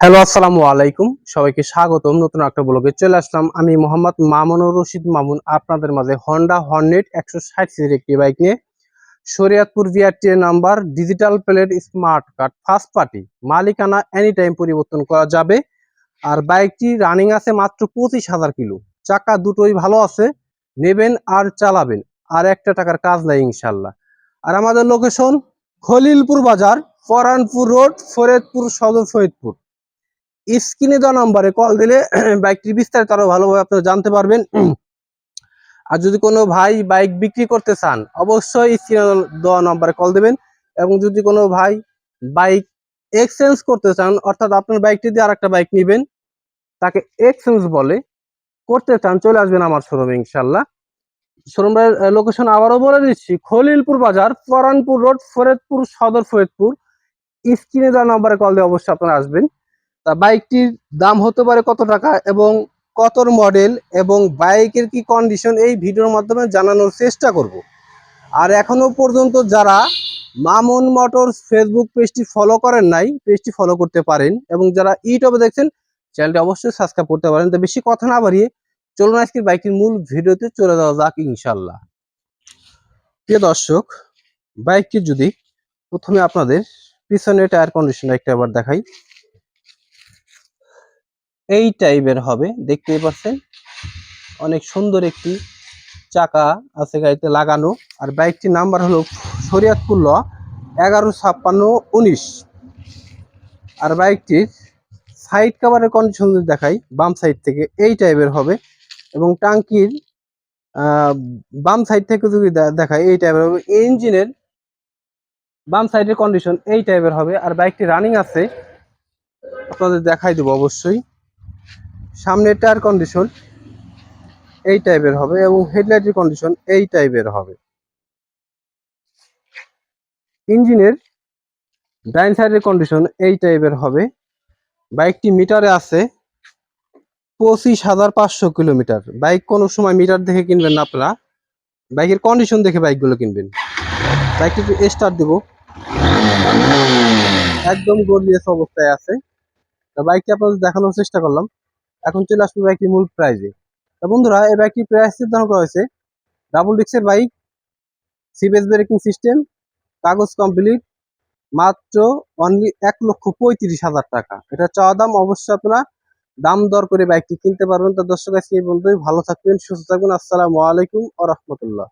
Hello, আসসালামু আলাইকুম। সবাইকে স্বাগতম। নতুন একটা ব্লগে চলে আসলাম। আমি মোহাম্মদ মামুনুর রশিদ মামুন। আপনাদের মাঝে হন্ডা হর্নেট একশো ষাট সিরির একটি বাইক নিয়ে Shariatpur VRT number digital plate smart card first party মালিকানা এনি টাইম পরিবর্তন করা যাবে। আর বাইকটি রানিং আছে মাত্র পঁচিশ হাজার কিলো। চাকা দুটোই ভালো আছে। নেবেন আর চালাবেন। আর একটা টাকার কাজ নাই, ইনশাল্লাহ। আর আমাদের লোকেশন খলিলপুর বাজার ফরানপুর রোড ফরিদপুর সদর ফরিদপুর। স্ক্রিনে দেওয়া নাম্বারে কল দিলে বাইকটির বিস্তারিত আরও ভালোভাবে আপনারা জানতে পারবেন। আর যদি কোনো ভাই বাইক বিক্রি করতে চান, অবশ্যই স্ক্রিনে দেওয়া নাম্বারে কল দেবেন এবং যদি কোনো ভাই বাইক এক্সচেঞ্জ করতে চান, অর্থাৎ আপনার বাইকটি দিয়ে আরেকটা বাইক নেবেন, তাকে এক্সচেঞ্জ বলে করতে চান, চলে আসবেন আমার শোরুমে ইনশাল্লাহ শোরুমের লোকেশন আবারও বলে দিচ্ছি, খলিলপুর বাজার ফরানপুর রোড ফরিদপুর, সদর ফরিদপুর। স্ক্রিনে দেওয়া নাম্বারে কল দিয়ে অবশ্যই আপনারা আসবেন। তা বাইকটির দাম হতে পারে কত টাকা এবং কতর মডেল এবং বাইকের কি কন্ডিশন এই ভিডিওর মাধ্যমে জানানোর চেষ্টা করব। আর এখনও পর্যন্ত যারা মামুন মোটরস ফেসবুক পেজটি ফলো করেন নাই, পেজটি ফলো করতে পারেন এবং যারা ইউটিউবে দেখছেন, চ্যানেলটি অবশ্যই সাবস্ক্রাইব করতে পারেন। তো বেশি কথা না বাড়িয়ে চলুন আজকের বাইকটির মূল ভিডিওতে চলে যাওয়া যাক ইনশাল্লাহ প্রিয় দর্শক, বাইকটি যদি প্রথমে আপনাদের পিছনে টায়ার কন্ডিশন একটা আবার দেখাই। এই টাইপের হবে, দেখতেই পাচ্ছেন? অনেক সুন্দর একটি চাকা আছে গাড়িতে লাগানো। আর বাইকটির নাম্বার হলো শরিয়াতপুর ল এগারো ছাপ্পান্ন উনিশ। আর বাইকটির সাইড কাভারের কন্ডিশন যদি দেখাই, বাম সাইড থেকে এই টাইপের হবে। এবং টাঙ্কির বাম সাইড থেকে যদি দেখাই, এই টাইপের হবে। ইঞ্জিনের বাম সাইডের কন্ডিশন এই টাইপের হবে। আর বাইকটি রানিং আছে, আপনাদের দেখাই দেবো অবশ্যই। সামনের টায়ার কন্ডিশন এই টাইপের হবে এবং হেডলাইটের কন্ডিশন এই টাইপের হবে। ইঞ্জিনের ডাইন সাইডের কন্ডিশন এই টাইপের হবে। বাইকটি মিটারে আছে, পঁচিশ হাজার পাঁচশো কিলোমিটার। বাইক কোনো সময় মিটার দেখে কিনবেন না আপনারা। বাইকের কন্ডিশন দেখে বাইকগুলো কিনবেন। বাইকটি স্টার্ট দেবো। একদম গর্লিয়াস অবস্থায় আছে। বাইকটি আপনাদের দেখানোর চেষ্টা করলাম। এখন চলে আসবে বাইকটির মূল প্রাইজে তা বন্ধুরা, এই বাইকটির প্রাইস নির্ধারণ করা হয়েছে। ডাবল ডিক্সের বাইক সিবিএস ব্রেকিং সিস্টেম কাগজ কমপ্লিট মাত্র অনলি এক লক্ষ পঁয়ত্রিশ হাজার টাকা। এটা চাওয়া দাম অবশ্যই আপনারা দাম দর করে বাইকটি কিনতে পারবেন। তো দর্শক, আজকে এই বন্ধুই ভালো থাকবেন, সুস্থ থাকবেন। আসসালামু আলাইকুম আ রহমতুল্লাহ।